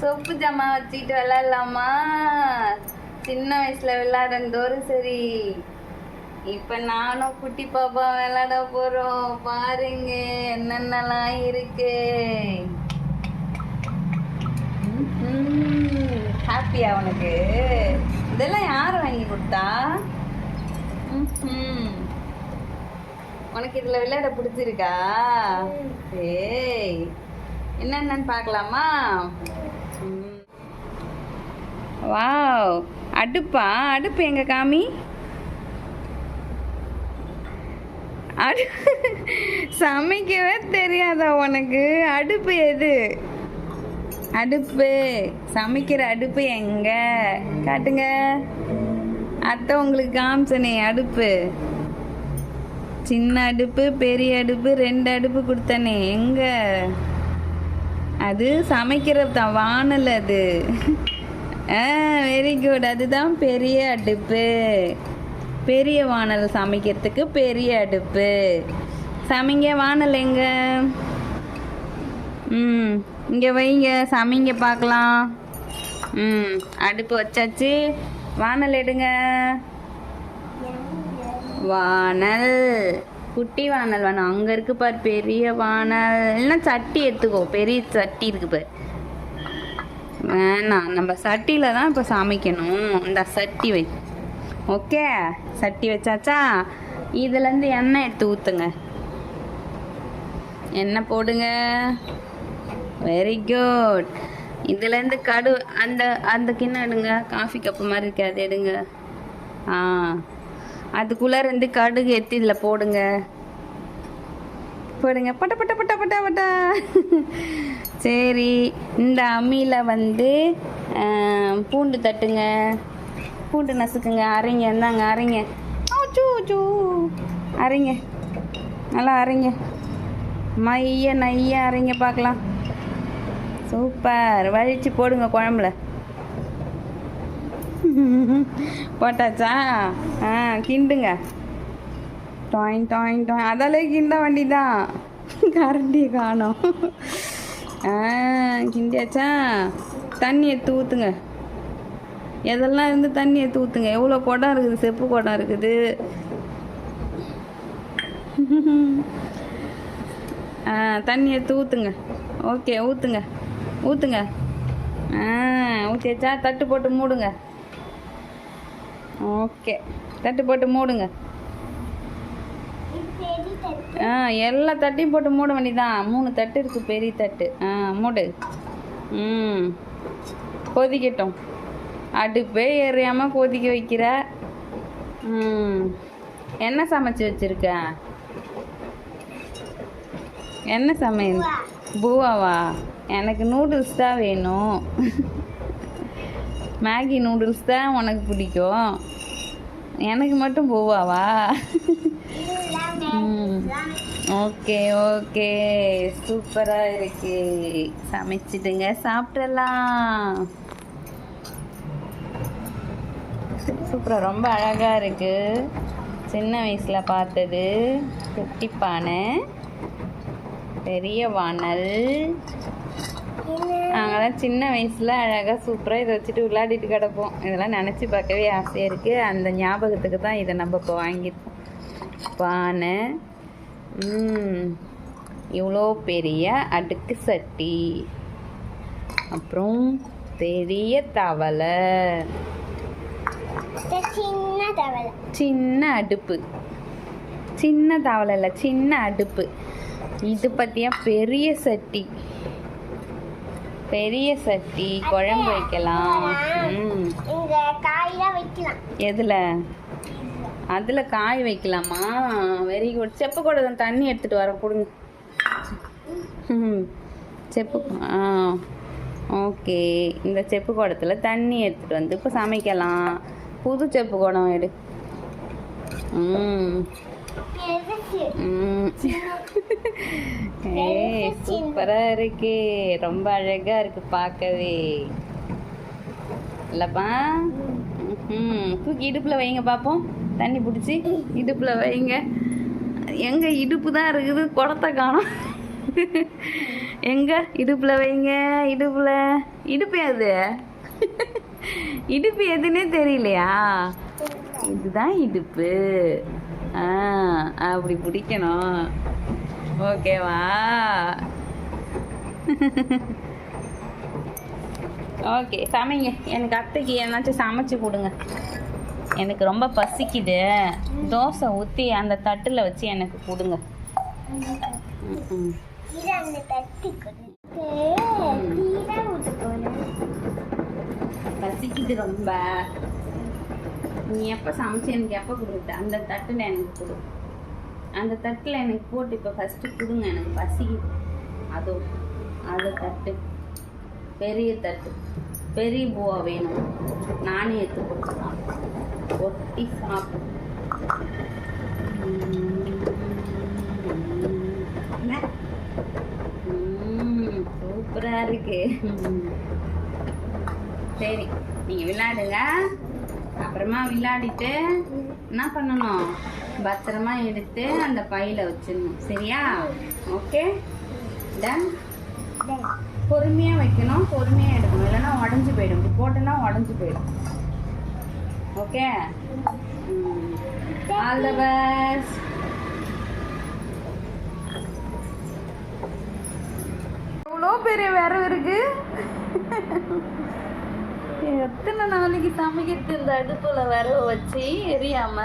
சொப்பு ஜாமா வச்சுக்கிட்டு விளையாடலாமா? சின்ன வயசுல விளையாடந்தோறும் சரி. இப்ப நானும் குட்டி பாப்பா விளையாட போறோம். பாருங்க என்னென்னலாம் இருக்கு. ஹாப்பியா உனக்கு? இதெல்லாம் யார் வாங்கி கொடுத்தா. உனக்கு இதுல விளையாட பிடிச்சிருக்கா? ஏய் என்னென்னு பார்க்கலாமா. வாவ். அடுப்பா? அடுப்பு எங்க காமி? அடு சமைக்கவே தெரியாதா உனக்கு? அடுப்பு எது? அடுப்பு. சமைக்கிற அடுப்பு எங்க? காட்டுங்க. அத்தை உங்களுக்கு காமிச்சனே அடுப்பு. சின்ன அடுப்பு பெரிய அடுப்பு ரெண்டு அடுப்பு கொடுத்தனே எங்க? அது சமைக்கிறது தான் வானல் அது. ஆ வெரி குட் அதுதான் பெரிய அடுப்பு. பெரிய வானல் சமைக்கிறதுக்கு பெரிய அடுப்பு. சமைங்க வானல் எங்க? ம் இங்கே வைங்க சமைங்க பார்க்கலாம். ம் அடுப்பு வச்சாச்சு. வானல் எடுங்க. வானல். குட்டி வானல் வேணும். அங்கே இருக்கு பார் பெரிய வானல். இல்லைன்னா சட்டி எடுத்துக்கோ. பெரிய சட்டி இருக்கு பார். வேணாம் நம்ம சட்டியில் தான் இப்போ சமைக்கணும். இந்த சட்டி வை. ஓகே? சட்டி வச்சாச்சா? இதுலேருந்து எண்ணெய் எடுத்து ஊற்றுங்க எண்ணெய் போடுங்க. வெரி குட் இதுலேருந்து கடு அந்த அந்த கிண்ணம் எடுங்க? காஃபி கப்பு மாதிரி இருக்கு அது எடுங்க. ஆ. அதுக்குள்ளே இருந்து கடுகு எத்தி இதில் போடுங்க. போடுங்க. பட்ட பட்ட பட்ட பட்ட பட்டா. சரி இந்த அம்மியில் வந்து பூண்டு தட்டுங்க. பூண்டு நசுக்குங்க அரைங்க. இந்தாங்க அரைங்க. ஆச்சூ, அரைங்க. நல்லா அரைங்க. மைய நைய அரைங்க பார்க்கலாம். சூப்பர். வழித்து போடுங்க குழம்புல. போட்டாச்சா? ஆ கிண்டுங்க. டாயின் டாயின் டாயின். அதாலே கிண்ட வண்டி தான் கரண்டி காணோம். ஆ கிண்டியாச்சா? தண்ணி எடுத்து ஊற்றுங்க எதெல்லாம் இருந்து தண்ணி எடுத்து ஊற்றுங்க எவ்வளோ குடம் இருக்குது? செப்பு குடம் இருக்குது. ஆ தண்ணி எடுத்து ஊற்றுங்க ஓகே ஊற்றுங்க ஊற்றுங்க ஆ ஊற்றியாச்சா தட்டு போட்டு மூடுங்க. ஓகே தட்டு போட்டு மூடுங்க. ஆ எல்லா தட்டையும் போட்டு மூட வேண்டிதான் மூணு தட்டு இருக்கு பெரிய தட்டு. ஆ மூடு. ம். கொதிக்கட்டும். அடுப்பே எறியாமல் கொதிக்க வைக்கிற. ம். என்ன சமைச்சு வச்சிருக்க? என்ன சமையல்? பூவாவா? எனக்கு நூடுல்ஸ் தான் வேணும். மேகி நூடுல்ஸ் தான் உனக்கு பிடிக்கும். எனக்கு மட்டும் பூவாவா? Okay okay. சூப்பராக இருக்கு. சமைச்சிட்டுங்க சாப்பிடலாம். சூப்பராக ரொம்ப அழகாக இருக்கு. சின்ன வயசில் பார்த்தது. குட்டி பானை. பெரிய வானல். நாங்களாம் சின்ன வயசில் அழகாக சூப்பராக இதை வச்சுட்டு விளையாடிட்டு கிடப்போம். இதெல்லாம் நினச்சி பார்க்கவே ஆசையாக இருக்குது அந்த ஞாபகத்துக்கு தான் இதை நம்ம இப்போ வாங்கியிருக்கோம். பானை. இவ்வளோ பெரிய அடுக்கு சட்டி. அப்புறம் பெரிய தவளை. சின்ன தவளை. சின்ன அடுப்பு. சின்ன தவளை இல்லை சின்ன அடுப்பு. இது பற்றியா பெரிய சட்டி. பெரிய சட்டி. குழம்பு வைக்கலாம். எதில்? அதில் காய் வைக்கலாமா? வெரி குட் செப்பு கூட தான் தண்ணி எடுத்துகிட்டு வர கொடுங்க ம் செப்பு ஆ ஓகே. இந்த செப்பு குடத்தில் தண்ணி எடுத்துகிட்டு வந்து இப்போ சமைக்கலாம். புது செப்பு குடம் எடு. ம். ஏய் சூப்பராக இருக்கு. ரொம்ப அழகாக இருக்கு பார்க்கவே இல்லைப்பா? ம் தூக்கி இடுப்பில் வைங்க பார்ப்போம் தண்ணி பிடிச்சி இடுப்பில் வைங்க. எங்கே இடுப்பு தான் இருக்குது குடத்தை காணும். எங்க இடுப்பில் வைங்க இடுப்பில். இடுப்பு எது? இடுப்பு எதுன்னே தெரியலையா? இதுதான் இடுப்பு. ஆ அப்படி பிடிக்கணும். ஓகேவா? ஓகே சமைங்க. எனக்கு அத்தைக்கு என்னாச்சும் சமைச்சு கொடுங்க. எனக்கு ரொம்ப பசிக்குது. தோசை ஊற்றி அந்த தட்டில் வச்சு எனக்கு கொடுங்க. அந்த பசிக்குது ரொம்ப. நீ எப்போ சமைச்சு எனக்கு எப்போ கொடுத்த? அந்த தட்டில் எனக்கு கொடு. அந்த தட்டில் எனக்கு போட்டு இப்போ ஃபஸ்ட்டு கொடுங்க. எனக்கு பசிக்குது. அதோ அது தட்டு. பெரிய தட்டு. பெரிய பூவா வேணும். நானே எடுத்து கொடுக்கலாம் ஒட்டி சாப்பிடும் சூப்பராக இருக்கு. சரி நீங்க விளையாடுங்க. அப்புறமா விளையாடிட்டு என்ன பண்ணணும்? பத்திரமா எடுத்து அந்த பையில வச்சிடணும். சரியா? ஓகே? டன் பொறுமையா வைக்கணும் பொறுமையா எடுக்கணும். இல்லைன்னா உடஞ்சி போயிடும். இப்படி போட்டோன்னா உடஞ்சி போயிடும். ஓகே ஆல் த பெஸ்ட் எவ்வளோ பெரிய விரவு இருக்கு? எத்தனை நாளைக்கு சமைக்கிறது இந்த அடுப்புல விரவு வச்சு எரியாம?